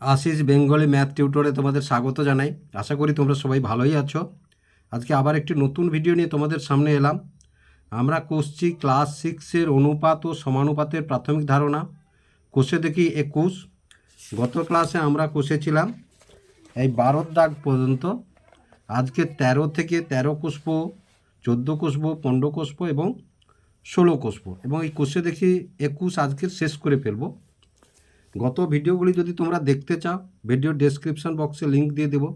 Ashis Bengali math টিউটরে তোমাদের স্বাগত জানাই। আশা করি তোমরা সবাই ভালোই আছো। আজকে আবার একটি নতুন ভিডিও নিয়ে তোমাদের সামনে এলাম। আমরা করছি ক্লাস সিক্সের অনুপাত ও সমানুপাতের প্রাথমিক ধারণা। কোষে দেখি একুশ। গত ক্লাসে আমরা কষেছিলাম এই বারোর দাগ পর্যন্ত। আজকে তেরো থেকে তেরো কোষব, চোদ্দ কোষব, পনেরো কোষব এবং ষোলো কোষব। এবং এই কোষে দেখি একুশ আজকে শেষ করে ফেলব। গত ভিডিওগুলি যদি তোমরা দেখতে চাও, ভিডিও ডেসক্রিপশন বক্সে লিংক দিয়ে দেবো।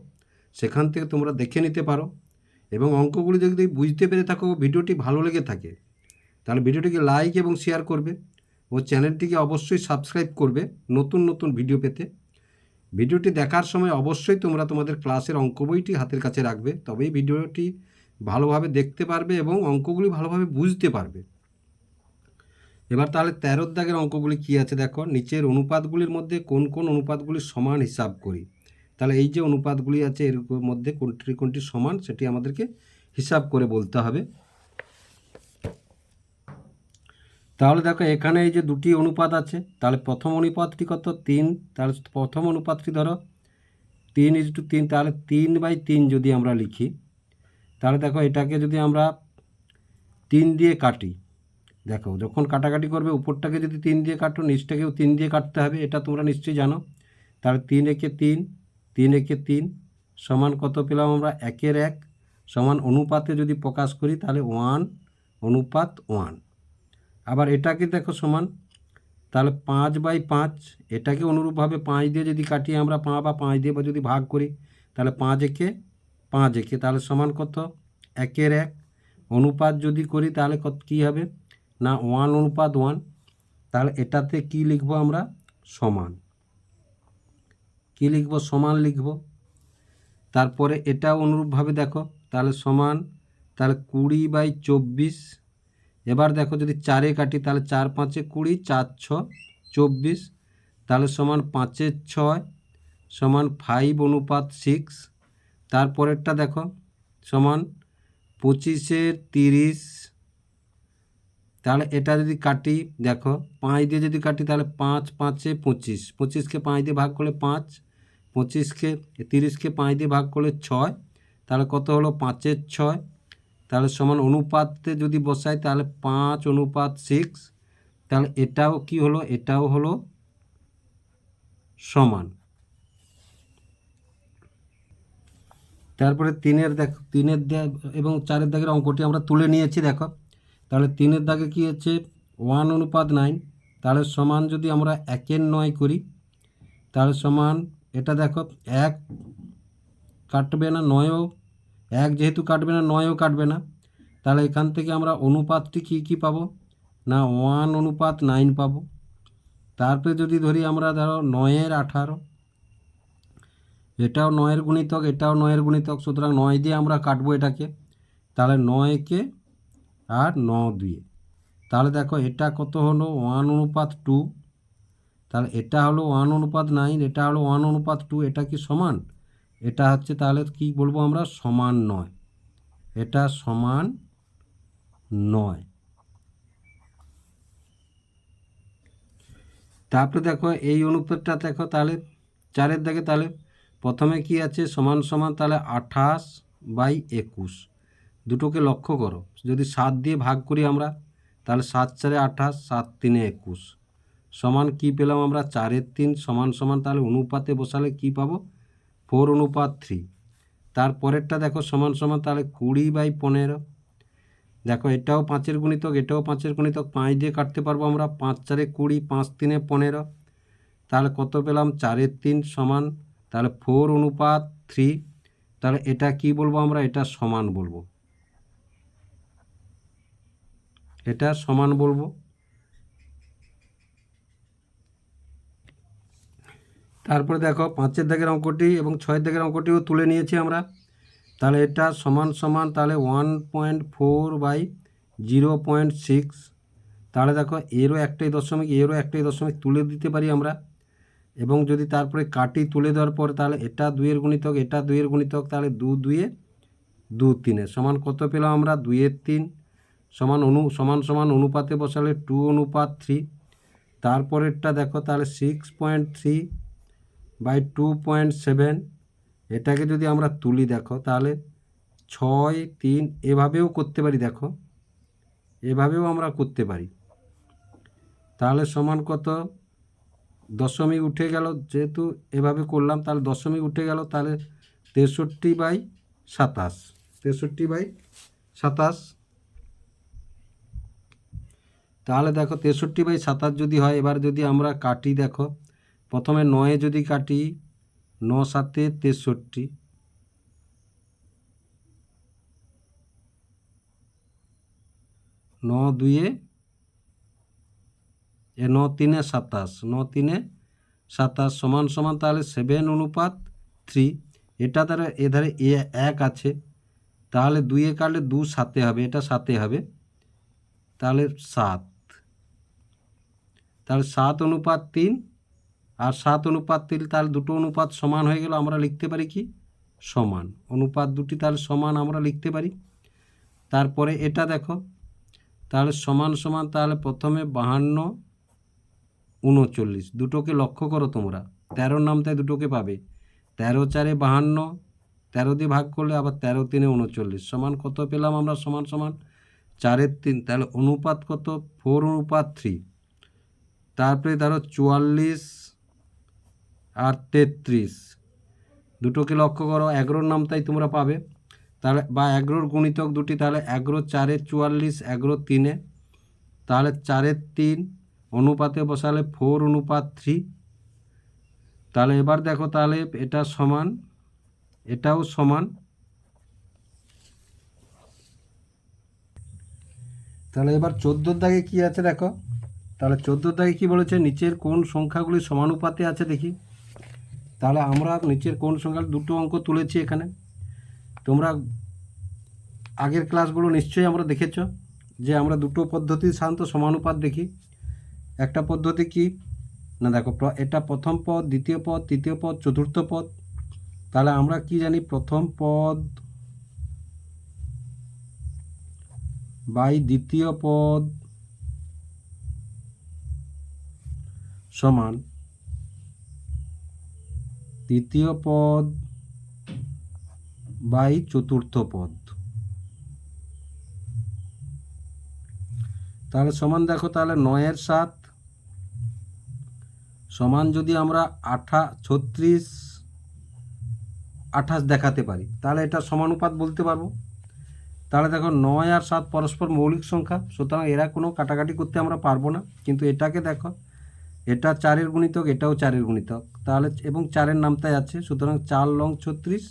সেখান থেকে তোমরা দেখে নিতে পারো। এবং অঙ্কগুলি যদি বুঝতে পেরে থাকো, ভিডিওটি ভালো লেগে থাকে, তাহলে ভিডিওটিকে লাইক এবং শেয়ার করবে ও চ্যানেলটিকে অবশ্যই সাবস্ক্রাইব করবে নতুন নতুন ভিডিও পেতে। ভিডিওটি দেখার সময় অবশ্যই তোমরা তোমাদের ক্লাসের অঙ্ক বইটি হাতের কাছে রাখবে। তবেই ভিডিওটি ভালোভাবে দেখতে পারবে এবং অঙ্কগুলি ভালোভাবে বুঝতে পারবে। এবার তাহলে তেরোর দাগের অঙ্কগুলি কী আছে দেখো? নিচের অনুপাতগুলির মধ্যে কোন কোন অনুপাতগুলি সমান হিসাব করি। তাহলে এই যে অনুপাতগুলি আছে এর মধ্যে কোনটি কোনটি সমান সেটি আমাদেরকে হিসাব করে বলতে হবে। তাহলে দেখো এখানে এই যে দুটি অনুপাত আছে, তাহলে প্রথম অনুপাতটি কত? তিন। তাহলে প্রথম অনুপাতটি ধরো, তিন ইজ টু তিন, তাহলে তিন বাই তিন যদি আমরা লিখি, তাহলে দেখো এটাকে যদি আমরা তিন দিয়ে কাটি দেখো, যখন কাটাকাটি করবে, উপরটাকে যদি তিন দিয়ে কাটো, নিচটাকেও তিন দিয়ে কাটতে হবে, এটা তোমরা নিশ্চয়ই জানো। তাহলে তিন একে তিন তিন একে তিন, সমান কত পেলাম আমরা? একের এক, সমান অনুপাতে যদি প্রকাশ করি, তাহলে ওয়ান, অনুপাত ওয়ান। আবার এটাকে দেখো সমান, তাহলে পাঁচ বাই পাঁচ, এটাকে অনুরূপভাবে পাঁচ দিয়ে যদি কাটিয়ে আমরা, পাঁ বা পাঁচ দিয়ে বা যদি ভাগ করি, তাহলে পাঁচ একে পাঁচ একে, তাহলে সমান কত? একের এক, অনুপাত যদি করি, তাহলে কত কী হবে? না ওয়ান অনুপাত ওয়ান, তাহলে এটাতে কি লিখব আমরা? সমান। কি লিখব? সমান লিখব। তারপরে এটাও অনুরূপভাবে দেখো, তাহলে সমান, তাহলে কুড়ি বাই চব্বিশ। এবার দেখো যদি চারে কাটি, তাহলে চার পাঁচে কুড়ি, চার ছ, চব্বিশ। তাহলে সমান পাঁচের ছয়, সমান ফাইভ অনুপাত সিক্স। তারপরেরটা দেখো, সমান পঁচিশের তিরিশ তাহলে এটা যদি কাটি, দেখো, পাঁচ দিয়ে যদি কাটি, তাহলে পাঁচ, পাঁচে পঁচিশ। পঁচিশকে পাঁচ দিয়ে ভাগ করলে পাঁচ, পঁচিশকে, তিরিশকে পাঁচ দিয়ে ভাগ করলে ছয়, তাহলে কত হলো? পাঁচের ছয়। তাহলে সমান অনুপাতে যদি বসাই, তাহলে পাঁচ অনুপাত সিক্স তাহলে এটাও কি হলো? এটাও হলো সমান। তারপরে তিনের দেখো, তিনের এবং চারের দাগের অঙ্কটি আমরা তুলে নিয়েছি, দেখো। তাহলে তিনের দাগে কী হচ্ছে? ওয়ান অনুপাত নাইন। তাহলে সমান যদি আমরা একের নয় করি, তাহলে সমান এটা দেখো, এক কাটবে না, নয়ও, এক যেহেতু কাটবে না, নয়ও কাটবে না। তাহলে এখান থেকে আমরা অনুপাতটি কী কী পাবো? না, ওয়ান অনুপাত নাইন পাবো। তারপরে যদি ধরি আমরা ধরো নয়ের আঠারো, এটাও নয়ের গুণিতক, এটাও নয়ের গুণিতক, সুতরাং নয় দিয়ে আমরা কাটবো এটাকে। তাহলে নয়কে আর ন দুয়ে তাহলে দেখো এটা কত হলো? ওয়ান অনুপাত টু। তাহলে এটা হলো ওয়ান অনুপাত নাইন, এটা হলো ওয়ান অনুপাত টু, এটা কি সমান? এটা হচ্ছে তাহলে কি বলব আমরা? সমান নয়। এটা সমান নয়। তারপরে দেখো এই অনুপাতটা দেখো তাহলে চারের দিকে তাহলে প্রথমে কি আছে? সমান সমান তাহলে আঠাশ বাই একুশ। দুটোকে লক্ষ্য করো। যদি সাত দিয়ে ভাগ করি আমরা, তাহলে সাত চারে আঠাশ, সাত তিনে একুশ। সমান কি পেলাম আমরা? চারের তিন, সমান সমান, তাহলে অনুপাতে বসালে কি পাবো? ফোর অনুপাত থ্রি। তারপরেরটা দেখো, সমান সমান, তাহলে কুড়ি বাই পনেরো। দেখো, এটাও পাঁচের গুণিতক, এটাও পাঁচের গুণিতক, পাঁচ দিয়ে কাটতে পারব আমরা। পাঁচ চারে কুড়ি, পাঁচ তিনে পনেরো। তাহলে কত পেলাম? চারের তিন সমান, তাহলে ফোর অনুপাত থ্রি। তাহলে এটা কি বলব আমরা? এটা সমান বলব। এটা সমান বলব। তারপরে দেখো, পাঁচের দাগের অঙ্কটি এবং ছয়ের দাগের অঙ্কটিও তুলে নিয়েছি আমরা। তাহলে এটা সমান সমান, তাহলে one point four by zero point six তাহলে দেখো, এরও একটাই দশমিক, এরও একটাই দশমিক তুলে দিতে পারি আমরা। এবং যদি তারপরে কাটি তুলে দেওয়ার পর তাহলে এটা দুইয়ের গুণিতক, এটা দুইয়ের গুণিতক, তাহলে দু দুয়ে দু তিনে। সমান কত পেলাম আমরা? দুইয়ের তিন। সমান অনু, সমান সমান অনুপাতে বসালে টু অনুপাত থ্রি তারপরেরটা দেখো তাহলে six point three by two point seven এটাকে যদি আমরা তুলি দেখো তাহলে ছয়, তিন এভাবেও করতে পারি দেখো। এভাবেও আমরা করতে পারি। তাহলে সমান কত? দশমিক উঠে গেল, যেহেতু এভাবে করলাম তাহলে দশমিক উঠে গেল, তাহলে তেষট্টি বাই সাতাশ। তেষট্টি বাই সাতাশ। তাহলে দেখো তেষট্টি বাই সাতাশ যদি হয়, এবার যদি আমরা কাটি দেখো, প্রথমে নয়ে যদি কাটি, ন সাতে তেষট্টি। ন দুয়ে, এ ন তিনে সাতাশ, ন তিনে সাতাশ সমান সমান তাহলে সেভেন অনুপাত থ্রি এটা দ্বারা এ ধারে এ এক আছে, তাহলে দুইয়ে কাটলে দু সাতে হবে, এটা সাতে হবে, তাহলে সাত। তাহলে সাত অনুপাত তিন আর সাত অনুপাত তিন তাহলে দুটো অনুপাত সমান হয়ে গেল, আমরা লিখতে পারি কি? সমান। অনুপাত দুটি তাহলে সমান আমরা লিখতে পারি। তারপরে এটা দেখো, তাহলে সমান সমান তাহলে প্রথমে বাহান্ন উনচল্লিশ, দুটোকে লক্ষ্য করো তোমরা। তেরোর নামটায় দুটোকে পাবে। তেরো চারে বাহান্ন, তেরো দিয়ে ভাগ করলে আবার তেরো তিনে উনচল্লিশ। সমান কত পেলাম আমরা? সমান সমান চারের তিন। তাহলে অনুপাত কত? ফোর অনুপাত থ্রি। তারপরে ধরো চুয়াল্লিশ আর তেত্রিশ। দুটোকে লক্ষ্য করো এগারোর নামটাই তোমরা পাবে। তাহলে, বা এগারোর গুণিতক দুটি, তাহলে এগারো চারে চুয়াল্লিশ এগারো তিনে। তাহলে চারের তিন, অনুপাতে বসালে ফোর, অনুপাত থ্রি। তাহলে এবার দেখো, তাহলে এটা সমান, এটাও সমান। তাহলে এবার চোদ্দোর দাগে কি আছে দেখো? তাহলে চোদ্দোর দাগে কি বলেছে? নিচের কোন সংখ্যাগুলি সমানুপাতে আছে দেখি। তাহলে আমরা নিচের কোন সংখ্যা দুটো অঙ্ক তুলেছি এখানে। তোমরা আগের ক্লাসগুলো নিশ্চয়ই আমরা দেখেছ যে আমরা দুটো পদ্ধতির সাধারণত সমানুপাত দেখি। একটা পদ্ধতি কি? না দেখো এটা প্রথম পদ, দ্বিতীয় পদ, তৃতীয় পদ, চতুর্থ পদ। তাহলে আমরা কি জানি? প্রথম পদ বাই দ্বিতীয় পদ সমান তৃতীয় পদ বাই চতুর্থ পদ। তাহলে সমান দেখো, তাহলে নয়ের সাত সমান যদি আমরা আঠা, ছত্রিশ, আঠাশ দেখাতে পারি, তাহলে এটা সমানুপাত বলতে পারব। তাহলে দেখো, নয় আর সাত পরস্পর মৌলিক সংখ্যা, সুতরাং এরা কোনো কাটাকাটি করতে আমরা পারব না, কিন্তু এটাকে দেখো এটা চারের গুণিতক, এটাও চারের গুণিতক। তাহলে এবং চারের নামটাই আছে, সুতরাং চার লং ছত্রিশ,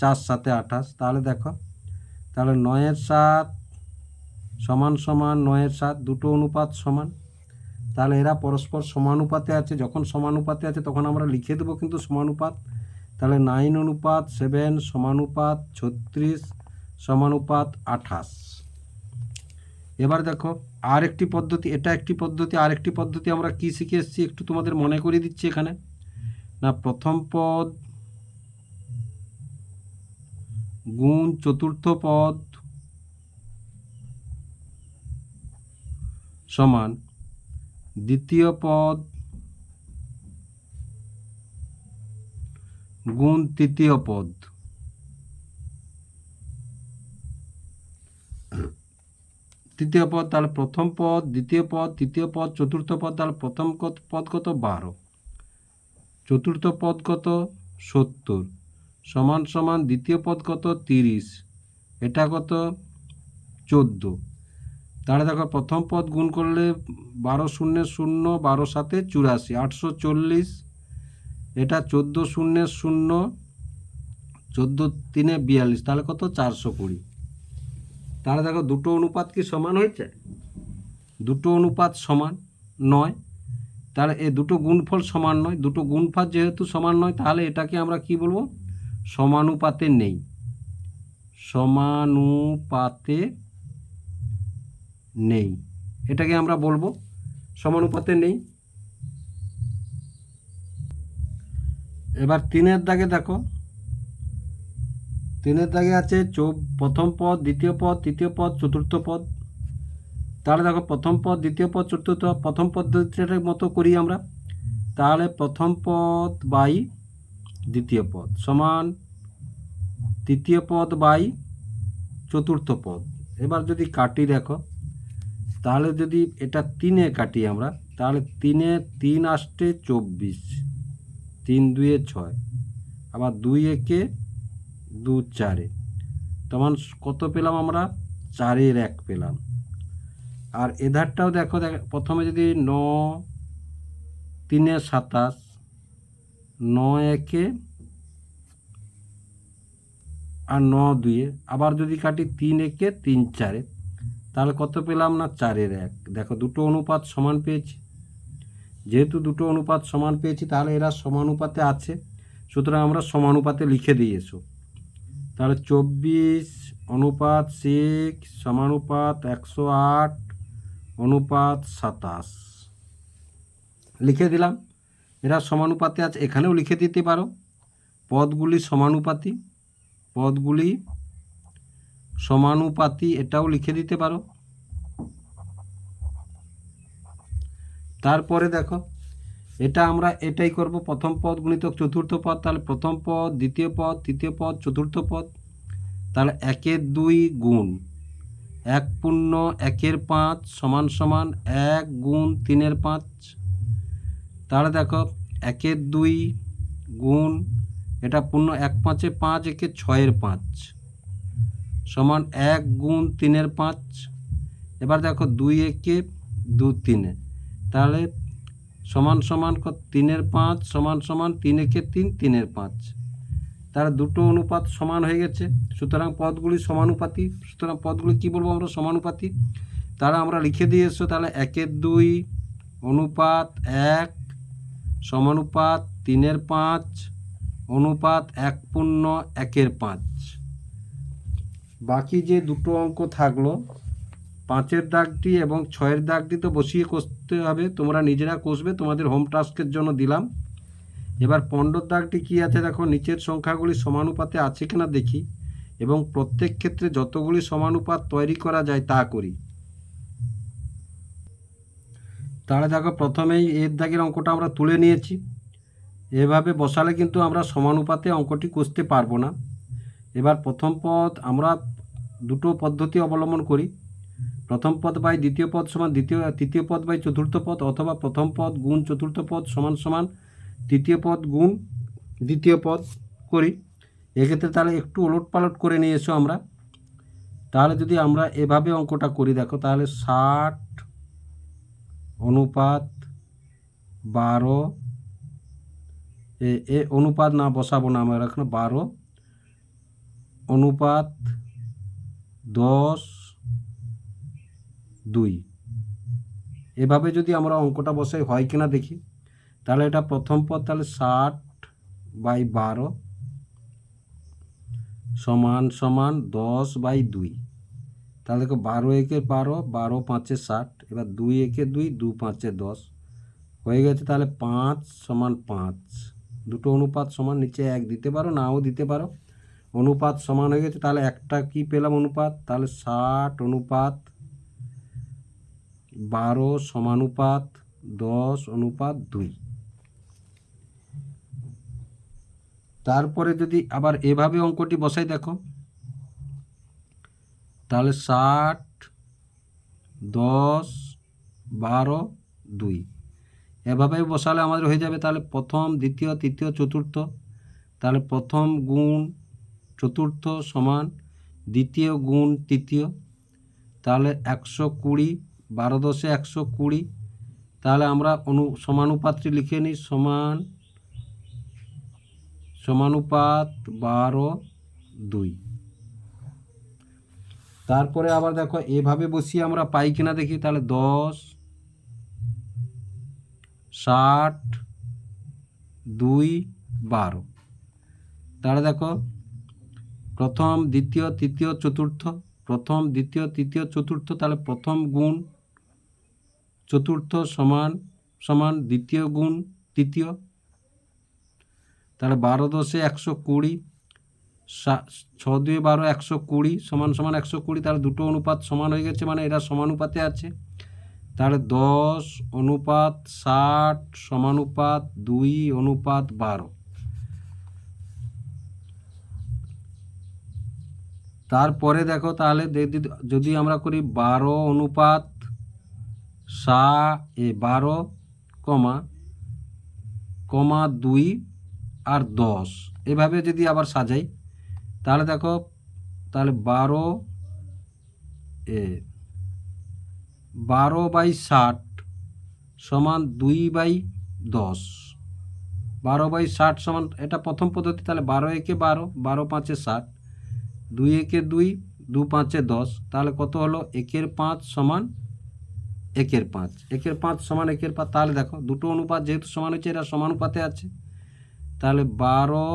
চার সাথে আঠাশ। তাহলে দেখো, তাহলে নয়ের সাত সমান সমান নয়ের সাত, দুটো অনুপাত সমান। তাহলে এরা পরস্পর সমানুপাতে আছে, যখন সমানুপাতে আছে তখন আমরা লিখে দেবো কিন্তু সমানুপাত। তাহলে নাইন অনুপাত সেভেন সমানুপাত ছত্রিশ সমানুপাত আঠাশ। এবার দেখো আর একটি পদ্ধতি, এটা একটি পদ্ধতি আর একটি পদ্ধতি আমরা কি শিখে এসেছি একটু তোমাদের মনে করিয়ে দিচ্ছি এখানে। না, প্রথম পদ গুণ, চতুর্থ পদ সমান দ্বিতীয় পদ গুণ, তৃতীয় পদ। তৃতীয় পদ, তাহলে প্রথম পদ, দ্বিতীয় পদ, তৃতীয় পদ, চতুর্থ পদ, তাহলে প্রথম পদ কত? বারো। চতুর্থ পদ কত? সত্তর। সমান সমান দ্বিতীয় পদ কত? তিরিশ। এটা কত? চোদ্দ। তাহলে দেখো, প্রথম পদ গুণ করলে বারো শূন্য শূন্য, বারো সাতে চুরাশি, আটশো চল্লিশ। এটা চোদ্দ শূন্য শূন্য, চোদ্দ তিনে বিয়াল্লিশ, তাহলে কত? চারশো কুড়ি। তাহলে দেখো দুটো অনুপাত কি সমান হয়েছে? দুটো অনুপাত সমান নয়। তাহলে এ দুটো গুণফল সমান নয়। দুটো গুণফল যেহেতু সমান নয়, তাহলে এটাকে আমরা কি বলব? সমানুপাতে নেই। সমানুপাতে নেই। এটাকে আমরা বলব সমানুপাতে নেই। এবার তিনের দাগে দেখো তিনের দাগে আছে চৌ প্রথম পদ, দ্বিতীয় পদ, তৃতীয় পদ, চতুর্থ পদ। তাহলে দেখো, প্রথম পদ, দ্বিতীয় পদ, চতুর্থ প্রথম পদ্ধতিটার মতো করি আমরা। তাহলে প্রথম পদ বাই দ্বিতীয় পদ সমান তৃতীয় পদ বাই চতুর্থ পদ। এবার যদি কাটি দেখো, তাহলে যদি এটা তিনে কাটি আমরা, তাহলে তিনে তিন আসতে চব্বিশ, তিন দুয়ে ছয়। আবার দুই একে দু চারে। তখন কত পেলাম আমরা? চারের এক পেলাম। আর এধারটাও দেখো, দেখ, প্রথমে যদি ন, তিনে সাতাশ, ন একে, আর ন দুয়ে, আবার যদি কাটি তিন একে তিন চারে, তাহলে কত পেলাম না? চারের এক। দেখো, দুটো অনুপাত সমান পেয়েছি। যেহেতু দুটো অনুপাত সমান পেয়েছি, তাহলে এরা সমানুপাতে আছে। সুতরাং আমরা সমানুপাতে লিখে দিয়ে এসো তাহলে চব্বিশ অনুপাত সিক্স সমানুপাত একশো আট অনুপাত সাতাশ। লিখে দিলাম। এরা সমানুপাতে আছে, এখানেও লিখে দিতে পারো। পদগুলি সমানুপাতি পদগুলি সমানুপাতি, এটাও লিখে দিতে পারো। তারপরে দেখো এটা আমরা এটাই করব। প্রথম পদ গুণিতক চতুর্থ পদ, তাহলে প্রথম পদ, দ্বিতীয় পদ, তৃতীয় পদ, চতুর্থ পদ। তাহলে একের দুই গুণ, এক পূর্ণ, একের পাঁচ সমান সমান এক গুণ তিনের পাঁচ। তাহলে দেখো, একের দুই গুণ, এটা পূর্ণ এক পাঁচে পাঁচ, একে ছয়ের পাঁচ সমান এক গুণ তিনের পাঁচ। এবার দেখো, দুই একে দু তিনে। তাহলে সমান সমান তিনের পাঁচ, সমান সমান তিন একে তিন, তিনের পাঁচ। তার দুটো অনুপাত সমান হয়ে গেছে। সুতরাং পদগুলি সমানুপাতি। সুতরাং পদগুলি কী বলব আমরা? সমানুপাতি। তারা আমরা লিখে দিয়ে এসছো তাহলে একের দুই, অনুপাত এক, সমানুপাত তিনের পাঁচ, অনুপাত এক পূর্ণ একের পাঁচ। বাকি যে দুটো অঙ্ক থাকল, পাঁচের দাগটি এবং ছয়ের দাগটি তো বসিয়ে কষতে হবে, তোমরা নিজেরা কষবে, তোমাদের হোম টাস্কের জন্য দিলাম। এবার পণ্ডর দাগটি কী আছে দেখো, নিচের সংখ্যাগুলি সমানুপাতে আছে কিনা দেখি, এবং প্রত্যেক ক্ষেত্রে যতগুলি সমানুপাত তৈরি করা যায় তা করি। তাহলে দেখো, প্রথমেই এর দাগের অঙ্কটা আমরা তুলে নিয়েছি। এভাবে বসালে কিন্তু আমরা সমানুপাতে অঙ্কটি কষতে পারব না। এবার প্রথম পদ আমরা দুটো পদ্ধতি অবলম্বন করি। প্রথম পদ বাই দ্বিতীয় পদ সমান দ্বিতীয়, তৃতীয় পদ বাই চতুর্থ পদ অথবা প্রথম পদ গুণ চতুর্থ পদ সমান সমান তৃতীয় পদ গুণ দ্বিতীয় পদ করি। এক্ষেত্রে তাহলে একটু ওলট পালট করে নিয়ে এসো আমরা। তাহলে যদি আমরা এভাবে অঙ্কটা করি, দেখো তাহলে ষাট অনুপাত বারো এ অনুপাত না বসাবো না আমরা, এখন বারো অনুপাত দশ দুই। এভাবে যদি আমরা অঙ্কটা বসাই, হয় কিনা দেখি? তাহলে এটা প্রথম পদ তাহলে ষাট বাই বারো সমান সমান দশ বাই দুই। তাহলে দেখো বারো একে বারো বারো পাঁচে ষাট, এবার দুই একে দুই, দু পাঁচে দশ। হয়ে গেছে তাহলে পাঁচ সমান পাঁচ। দুটো অনুপাত সমান, নিচে এক দিতে পারো, নাও দিতে পারো। অনুপাত সমান হয়ে গেছে, তাহলে একটা কি পেলাম অনুপাত? তাহলে ষাট অনুপাত বারো সমানুপাত দশ অনুপাত দুই। তারপরে যদি আবার এভাবে অঙ্কটি বসাই দেখো, তাহলে ষাট দশ বারো দুই। এভাবে বসালে আমাদের হয়ে যাবে তাহলে প্রথম, দ্বিতীয়, তৃতীয়, চতুর্থ। তাহলে প্রথম গুণ চতুর্থ সমান দ্বিতীয় গুণ তৃতীয়। তাহলে একশো কুড়ি বারো দশে একশো কুড়ি। তাহলে আমরা অনু, সমানুপাতটি লিখে নিই, সমান, সমানুপাত বারো দুই। তারপরে আবার দেখো, এভাবে বসিয়ে আমরা পাই কিনা দেখি, তাহলে দশ, ষাট, দুই, বারো। তাহলে দেখো, প্রথম, দ্বিতীয়, তৃতীয়, চতুর্থ, প্রথম, দ্বিতীয়, তৃতীয়, চতুর্থ, তাহলে প্রথম গুণ চতুর্থ সমান সমান দ্বিতীয় গুণ তৃতীয়। তাহলে বারো দশে একশো কুড়ি ছ দুয়ে বারো একশো কুড়ি, সমান সমান একশো কুড়ি, তাহলে দুটো অনুপাত সমান হয়ে গেছে মানে এরা সমানুপাতে আছে। তাহলে দশ অনুপাত ষাট সমানুপাত দুই অনুপাত বারো। তারপরে দেখো তাহলে যদি আমরা করি বারো অনুপাত সা এ বারো কমা কমা দুই আর দশ। এভাবে যদি আবার সাজাই, তাহলে দেখো, তাহলে বারো এ, বারো বাই ষাট সমান দুই বাই দশ। বারো বাই ষাট সমান, এটা প্রথম পদ্ধতি, তাহলে বারো একে বারো বারো পাঁচে ষাট, দুই একে দুই, দু পাঁচে দশ, তাহলে কত হলো? একের পাঁচ সমান একের পাঁচ। একের পাঁচ সমান একের পাঁচ। তাহলে দেখো, দুটো অনুপাত যেহেতু সমান হচ্ছে, এরা সমানুপাতে আছে। তাহলে বারো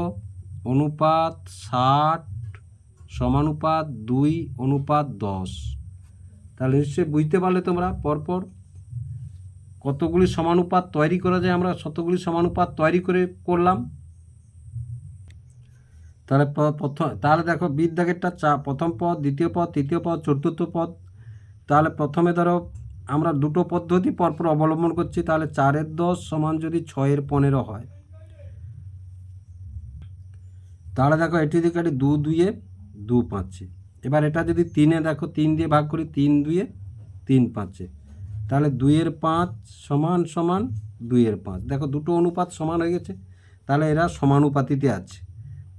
অনুপাত ষাট সমানুপাত দুই অনুপাত দশ। তাহলে নিশ্চয়ই বুঝতে পারলে তোমরা, পরপর কতগুলি সমানুপাত তৈরি করা যায়, আমরা শতগুলি সমানুপাত তৈরি করে করলাম। তাহলে প্রথম, তাহলে দেখো বিদ্যাগেরটা চা, প্রথম পদ, দ্বিতীয় পদ, তৃতীয় পদ, চতুর্থ পদ। তাহলে প্রথমে ধরো আমরা দুটো পদ্ধতি পরপর অবলম্বন করছি, তাহলে চারের দশ সমান যদি ছয়ের পনেরো হয়। তাহলে দেখো এটি দিকে এটি দু দুইয়ে দু পাঁচে। এবার এটা যদি তিনে দেখো, তিন দিয়ে ভাগ করি, তিন দুইয়ে তিন পাঁচে। তাহলে দুইয়ের পাঁচ সমান সমান দুইয়ের পাঁচ। দেখো দুটো অনুপাত সমান হয়ে গেছে, তাহলে এরা সমানুপাতিতে আছে।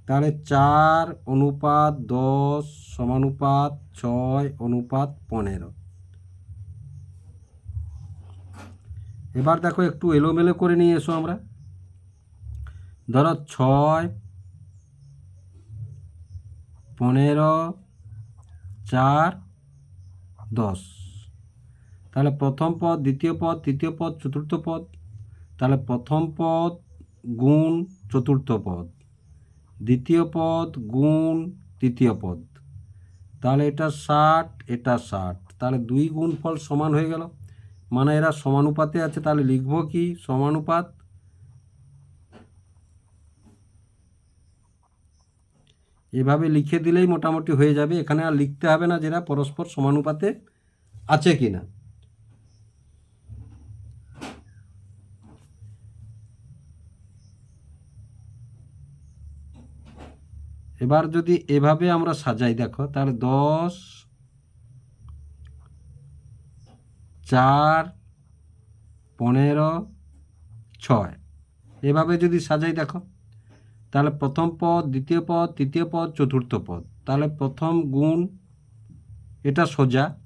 তাহলে চার অনুপাত দশ সমানুপাত ছয় অনুপাত পনেরো। এবার দেখো একটু এলোমেলো করে নিয়ে এসো আমরা। ধরো ছয়, পনেরো, চার, দশ। তাহলে প্রথম পদ, দ্বিতীয় পদ, তৃতীয় পদ, চতুর্থ পদ। তাহলে প্রথম পদ গুণ চতুর্থ পদ। দ্বিতীয় পদ গুণ তৃতীয় পদ। তাহলে এটা ষাট এটা ষাট। তাহলে দুই গুণ ফল সমান হয়ে গেল। মানে এরা সমানুপাতে আছে, তাহলে লিখব কি? সমানুপাত? এভাবে লিখে দিলেই মোটামুটি হয়ে যাবে। এখানে আর লিখতে হবে না যেটা পরস্পর সমানুপাতে আছে কি না এবার যদি এভাবে আমরা সাজাই, দেখো, তাহলে দশ চার, পনেরো, ছয়। এভাবে যদি সাজাই দেখো, তাহলে প্রথম পদ, দ্বিতীয় পদ, তৃতীয় পদ, চতুর্থ পদ। তাহলে প্রথম গুণ এটা সোজা,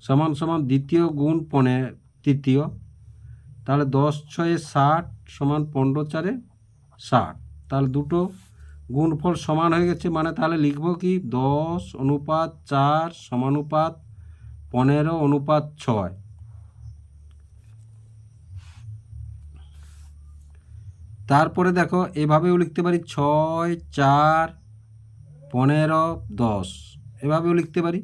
সমান সমান দ্বিতীয় গুণ পনে, তৃতীয়। তাহলে দশ, ছয়ে, ষাট সমান পনেরো, চারে ষাট। তাহলে দুটো গুণফল সমান হয়ে গেছে মানে তাহলে লিখব কি? দশ অনুপাত চার সমানুপাত পনেরো অনুপাত ছয়। তারপরে দেখো, এভাবেও লিখতে পারি ছয়, চার, পনেরো, দশ। এভাবেও লিখতে পারি।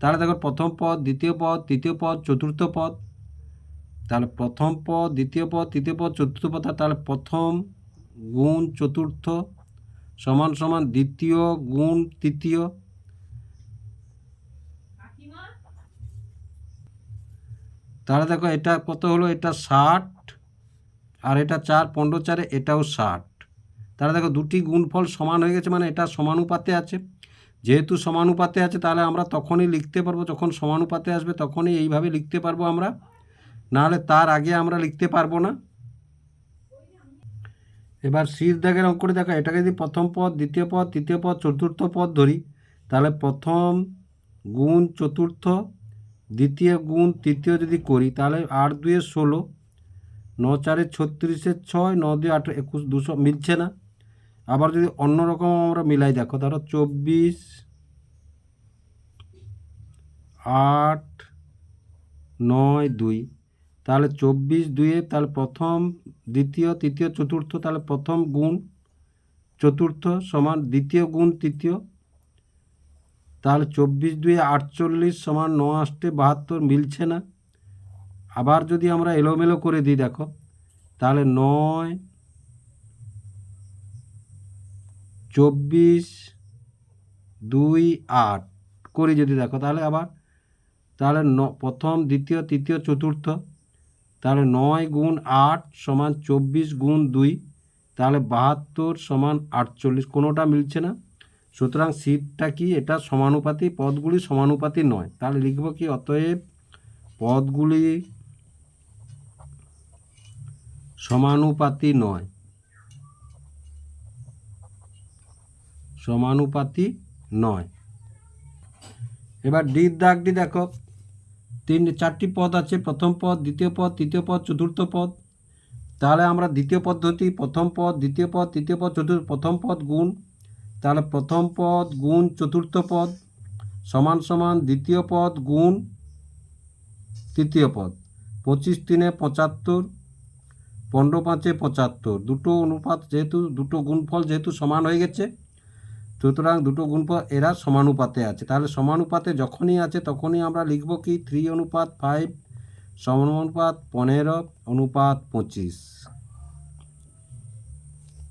তাহলে দেখো, প্রথম পদ, দ্বিতীয় পদ, তৃতীয় পদ, চতুর্থ পদ। তাহলে প্রথম পদ, দ্বিতীয় পদ, তৃতীয় পদ, চতুর্থ পদ, তাহলে প্রথম গুণ চতুর্থ সমান সমান দ্বিতীয় গুণ তৃতীয়। তাহলে দেখো এটা কত হলো? এটা ষাট আর এটা চার, পনেরো চারে এটাও ষাট। তাহলে দেখো দুটি গুণফল সমান হয়ে গেছে মানে এটা সমানুপাতে আছে। যেহেতু সমানুপাতে আছে, তাহলে আমরা তখনই লিখতে পারব, যখন সমানুপাতে আসবে তখনই এইভাবে লিখতে পারব আমরা। নাহলে তার আগে আমরা লিখতে পারব না। এবার শীষ দাগের অঙ্কটি দেখো, এটাকে যদি প্রথম পদ, দ্বিতীয় পদ, তৃতীয় পদ, চতুর্থ পদ ধরি, তাহলে প্রথম গুণ চতুর্থ দ্বিতীয় গুণ তৃতীয় যদি করি, তাহলে আট দুয়ে ষোলো, ন চারে ছত্রিশের ছয়, ন দুই আট একুশ, দুশো মিলছে না। আবার যদি অন্য রকম আমরা মিলাই, দেখো ধরো চব্বিশ, আট, নয়, দুই, তাহলে চব্বিশ দুয়ে, তাহলে প্রথম, দ্বিতীয়, তৃতীয়, চতুর্থ, তাহলে প্রথম গুণ, চতুর্থ সমান দ্বিতীয় গুণ তৃতীয় তাহলে চব্বিশ দুই আটচল্লিশ সমান ন আষ্টে বাহাত্তর মিলছে না। আবার যদি আমরা এলোমেলো করে দিই, দেখো, তাহলে নয়, চব্বিশ দুই আট করি যদি দেখো, তাহলে আবার, তাহলে ন, প্রথম, দ্বিতীয়, তৃতীয়, চতুর্থ, তাহলে নয় গুণ আট সমান চব্বিশ গুণ দুই, তাহলে বাহাত্তর সমান আটচল্লিশ, কোনোটা মিলছে না। সুতরাং সিটটা কি? এটা সমানুপাতি, পদগুলি সমানুপাতি নয়। তাহলে লিখব কি? অতএব পদগুলি সমানুপাতি নয়। সমানুপাতি নয়। এবার ডির দাগটি দেখো। তিন, চারটি পদ আছে। প্রথম পদ, দ্বিতীয় পদ, তৃতীয় পদ, চতুর্থ পদ। তাহলে আমরা দ্বিতীয় পদ্ধতি, প্রথম পদ, দ্বিতীয় পদ, তৃতীয় পদ, চতুর্থ, প্রথম পদ, গুণ তাহলে প্রথম পদ গুণ চতুর্থ পদ সমান সমান দ্বিতীয় পদ গুণ তৃতীয় পদ। পঁচিশ তিনে পঁচাত্তর, পনেরো পাঁচে পঁচাত্তর। দুটো অনুপাত যেহেতু, দুটো গুণফল যেহেতু সমান হয়ে গেছে, সুতরাং দুটো গুণফল এরা সমানুপাতে আছে। তাহলে সমানুপাতে যখনই আছে তখনই আমরা লিখব কি? থ্রি অনুপাত ফাইভ সমানুপাত পনেরো, অনুপাত পঁচিশ।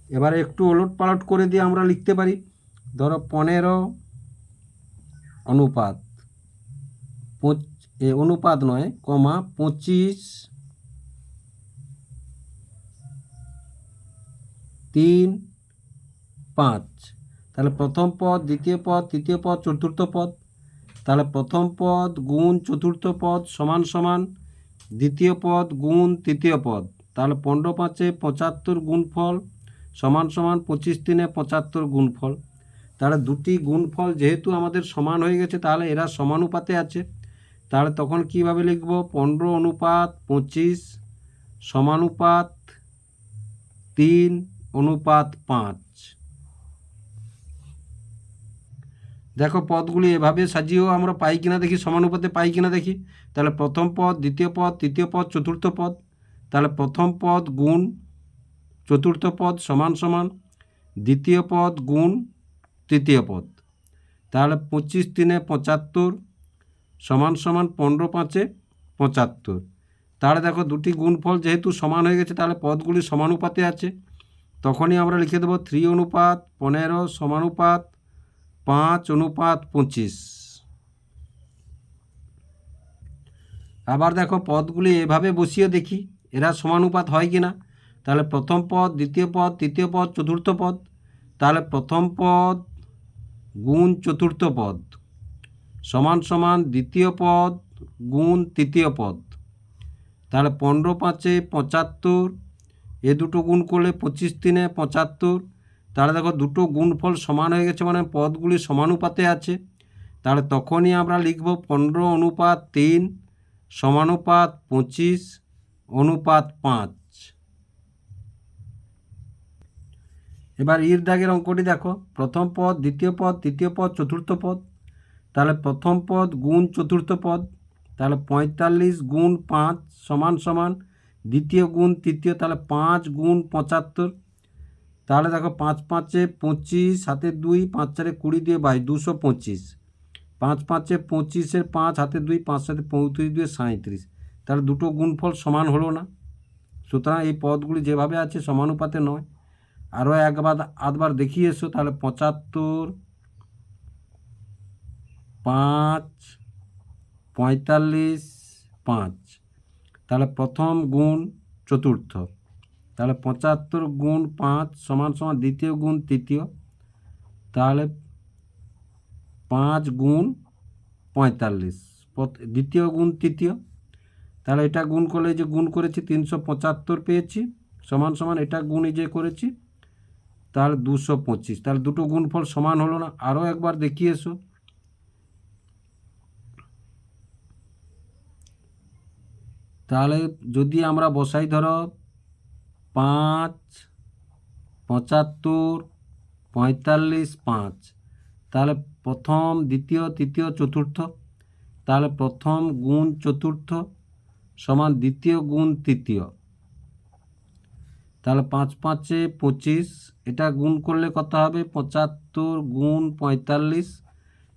এবারে একটু ওলট পালট করে দিয়ে আমরা লিখতে পারি। ধরো পনেরো অনুপাত অনুপাত নয়, কমা পঁচিশ তিন পাঁচ। তাহলে প্রথম পদ, দ্বিতীয় পদ, তৃতীয় পদ, চতুর্থ পদ। তাহলে প্রথম পদ গুণ চতুর্থ পদ সমান সমান, দ্বিতীয় পদ গুণ তৃতীয় পদ। তাহলে পনেরো পাঁচে পঁচাত্তর গুণফল সমান সমান পঁচিশ তিনে পঁচাত্তর গুণফল। তাহলে দুটি গুণফল যেহেতু আমাদের সমান হয়ে গেছে, তাহলে এরা সমানুপাতে আছে। তাহলে তখন কীভাবে লিখব? পনেরো অনুপাত পঁচিশ সমানুপাত তিন অনুপাত পাঁচ। দেখো পদগুলি এভাবে সাজিয়েও আমরা পাই কিনা দেখি, সমানুপাতে পাই কিনা দেখি। তাহলে প্রথম পদ, দ্বিতীয় পদ, তৃতীয় পদ, চতুর্থ পদ। তাহলে প্রথম পদ গুণ চতুর্থ পদ সমান সমান, দ্বিতীয় পদ গুণ তৃতীয় পদ। তাহলে পঁচিশ তিনে পঁচাত্তর সমান সমান পনেরো পাঁচে পঁচাত্তর। তাহলে দেখো দুটি গুণফল যেহেতু সমান হয়ে গেছে, তাহলে পদগুলি সমানুপাতে আছে। তখনই আমরা লিখে দেবো থ্রি অনুপাত পনেরো সমানুপাত পাঁচ অনুপাত পঁচিশ। আবার দেখো পদগুলি এভাবে বসিয়ে দেখি, এরা সমানুপাত হয় কি না তাহলে প্রথম পদ, দ্বিতীয় পদ, তৃতীয় পদ, চতুর্থ পদ। তাহলে প্রথম পদ গুণ চতুর্থ পদ। সমান সমান দ্বিতীয় পদ গুণ তৃতীয় পদ। তাহলে পনেরো পাঁচে পঁচাত্তর, এ দুটো গুণ করলে পঁচিশ তিনে পঁচাত্তর। তাহলে দেখো দুটো গুণফল সমান হয়ে গেছে মানে পদগুলি সমানুপাতে আছে। তাহলে তখনই আমরা লিখব পনেরো অনুপাত তিন, সমানুপাত পঁচিশ, অনুপাত পাঁচ। এবার ইর দাগের অঙ্কটি দেখো। প্রথম পদ, দ্বিতীয় পদ, তৃতীয় পদ, চতুর্থ পদ। তাহলে প্রথম পদ গুণ চতুর্থ পদ। তাহলে পঁয়তাল্লিশ গুণ পাঁচ সমান সমান। দ্বিতীয় গুণ তৃতীয়, তাহলে পাঁচ গুণ পঁচাত্তর। তাহলে দেখো পাঁচ পাঁচে পঁচিশ, হাতে দুই, পাঁচ চারে কুড়ি দিয়ে বাইশ দুশো পঁচিশ। পাঁচ পাঁচে পঁচিশের পাঁচ, হাতে দুই, পাঁচ সাথে পঁয়ত্রিশ দিয়ে সাঁত্রিশ তাহলে দুটো গুণফল সমান হলো না। সুতরাং এই পদগুলি যেভাবে আছে সমানুপাতে নয়। আরও একবার, আধবার দেখিয়ে এসো তাহলে পঁচাত্তর, পাঁচ, পঁয়তাল্লিশ, পাঁচ। তাহলে প্রথম গুণ চতুর্থ। তাহলে পঁচাত্তর গুণ পাঁচ সমান সমান দ্বিতীয় গুণ তৃতীয়। তাহলে পাঁচ গুণ পঁয়তাল্লিশ। দ্বিতীয় গুণ তৃতীয়। তাহলে এটা গুণ করলে যে গুণ করেছি, তিনশো পঁচাত্তর পেয়েছি। সমান সমান এটা গুণ এই যে করেছি। তাহলে দুশো পঁচিশ। তাহলে দুটো গুণফল সমান হলো না। আরও একবার দেখিয়ে এসো। তাহলে যদি আমরা বসাই ধরো পাঁচ, পঁচাত্তর, পঁয়তাল্লিশ, পাঁচ, তাহলে প্রথম, দ্বিতীয়, তৃতীয়, চতুর্থ, তাহলে প্রথম গুণ চতুর্থ সমান দ্বিতীয় গুণ তৃতীয়। তাহলে পাঁচ পাঁচে পঁচিশ, এটা গুণ করলে কত হবে? পঁচাত্তর গুণ পঁয়তাল্লিশ,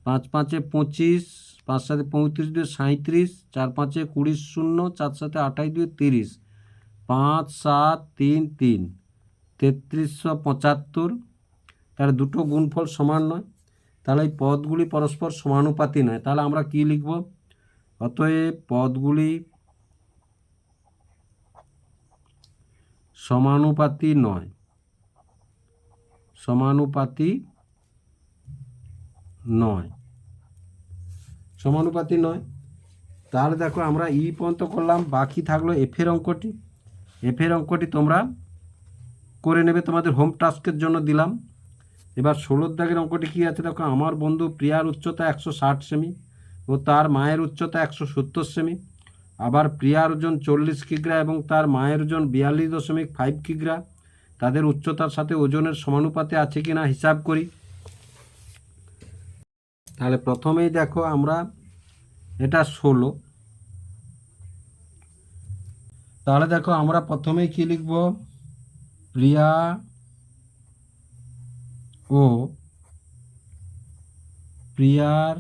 পাঁচ পাঁচে পঁচিশ, পাঁচ সাথে পঁয়ত্রিশ দিয়ে সাঁত্রিশ চার পাঁচে কুড়ি শূন্য, চার সাথে আঠাশ দিয়ে তিরিশ, পাঁচ সাত তিন তিন, তেত্রিশশো পঁচাত্তর। তাহলে দুটো গুণফল সমান নয়, তাহলে এই পদগুলি পরস্পর সমানুপাতি নয়। তাহলে আমরা কি লিখব? অতএব পদগুলি সমানুপাতি নয়। সমানুপাতি নয়। সমানুপাতি নয়। তাহলে দেখো আমরা ই পর্যন্ত করলাম, বাকি থাকল এফের অঙ্কটি। এফের অঙ্কটি তোমরা করে নেবে, তোমাদের হোম টাস্কের জন্য দিলাম। এবার ষোলোর দাগের অঙ্কটি কী আছে? দেখো, আমার বন্ধু প্রিয়ার উচ্চতা একশো ষাট সেমি ও তার মায়ের উচ্চতা একশো সত্তর সেমি। আবার প্রিয়ার ওজন চল্লিশ কিগ্রা এবং তার মায়ের ওজন বিয়াল্লিশ দশমিক ফাইভ কিগ্রা। তাদের উচ্চতার সাথে ওজনের সমানুপাতে আছে কি না হিসাব করি। তাহলে প্রথমেই দেখো আমরা এটা ষোলো। তাহলে দেখো আমরা প্রথমেই কি লিখব? প্রিয়া ও প্রিয়ার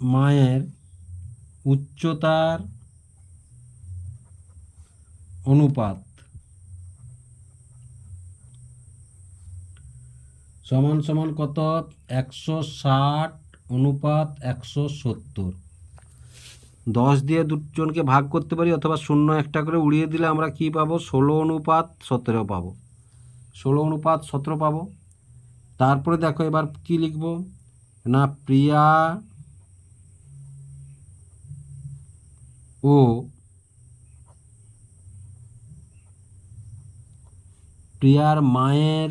মায়ের উচ্চতার অনুপাত সমান সমান কত? একশো ষাট অনুপাত একশো সত্তর। দশ দিয়ে দুজনকে ভাগ করতে পারি অথবা শূন্য একটা করে উড়িয়ে দিলে আমরা কি পাবো? ষোলো অনুপাত সতেরো পাবো। ষোলো অনুপাত সতেরো পাবো। তারপরে দেখো এবার কি লিখব? না, প্রিয়া ও। প্রিয়ার মায়ের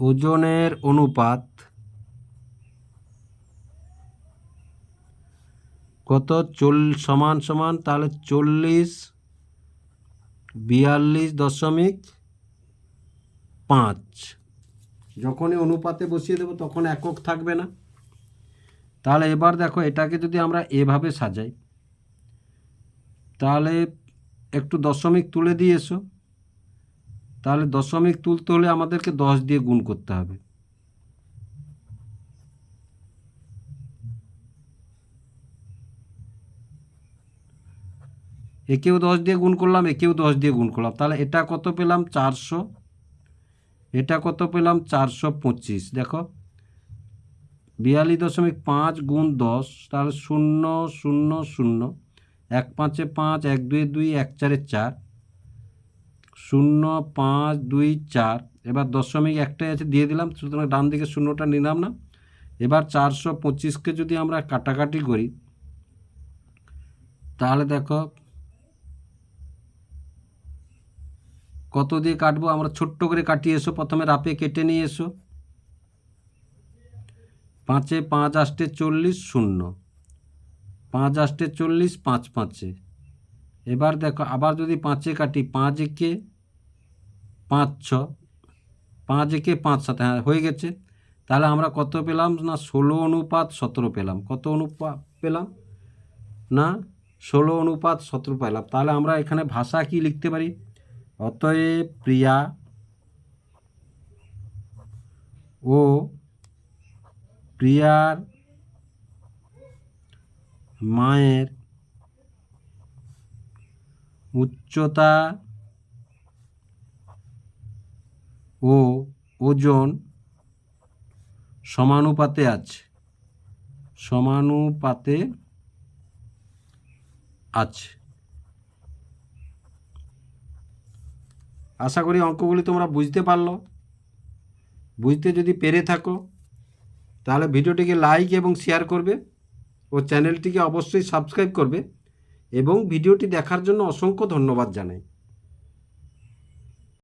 ওজনের অনুপাত কত? চল সমান সমান তাহলে চল্লিশ বিয়াল্লিশ দশমিক পাঁচ। যখনই অনুপাতে বসিয়ে দেবো, তখন একক থাকবে না। তাহলে এবার দেখো, এটাকে যদি আমরা এভাবে সাজাই, তাহলে একটু দশমিক তুলে দিয়ে এসো। তাহলে দশমিক তুলতে হলে আমাদেরকে দশ দিয়ে গুণ করতে হবে। একেও দশ দিয়ে গুণ করলাম, একেও দশ দিয়ে গুণ করলাম। তাহলে এটা কত পেলাম? চারশো। এটা কত পেলাম? চারশো পঁচিশ। দেখো। বিয়াল্লিশ দশমিক পাঁচ গুণ দশ, তাহলে শূন্য শূন্য শূন্য। এক পাঁচে পাঁচ, এক দুই দুই, এক চারে চার। শূন্য, পাঁচ, দুই, চার। এবার দশমিক একটাই আছে, দিয়ে দিলাম। সুতরাং ডান দিকে শূন্যটা নিলাম না। এবার চারশো পঁচিশকে যদি আমরা কাটাকাটি করি, তাহলে দেখো কত দিয়ে কাটবো? আমরা ছোট্ট করে কাটিয়ে এসো। প্রথমে রাপে কেটে নিয়ে এসো। পাঁচে পাঁচ আষ্টে চল্লিশ, শূন্য। পাঁচ আষ্টে চল্লিশ, পাঁচ পাঁচে। এবার দেখো, আবার যদি পাঁচে কাটি, পাঁচ একে পাঁচ ছ। পাঁচ একে পাঁচ সাত হ্যাঁ হয়ে গেছে। তাহলে আমরা কত পেলাম? না, ষোলো অনুপাত সতেরো পেলাম। কত অনুপাত পেলাম? না, ষোলো অনুপাত সতেরো পেলাম। তাহলে আমরা এখানে ভাষা কি লিখতে পারি? অতএব প্রিয়া ও প্রিয়ার মায়ের উচ্চতা ও ওজন সমানুপাতে আছে। সমানুপাতে আছে। আশা করি অঙ্কগুলি তোমরা বুঝতে পারল। বুঝতে যদি পেরে থাকো, তাহলে ভিডিওটিকে লাইক এবং শেয়ার করবে ও চ্যানেলটিকে অবশ্যই সাবস্ক্রাইব করবে এবং ভিডিওটি দেখার জন্য অসংখ্য ধন্যবাদ জানাই।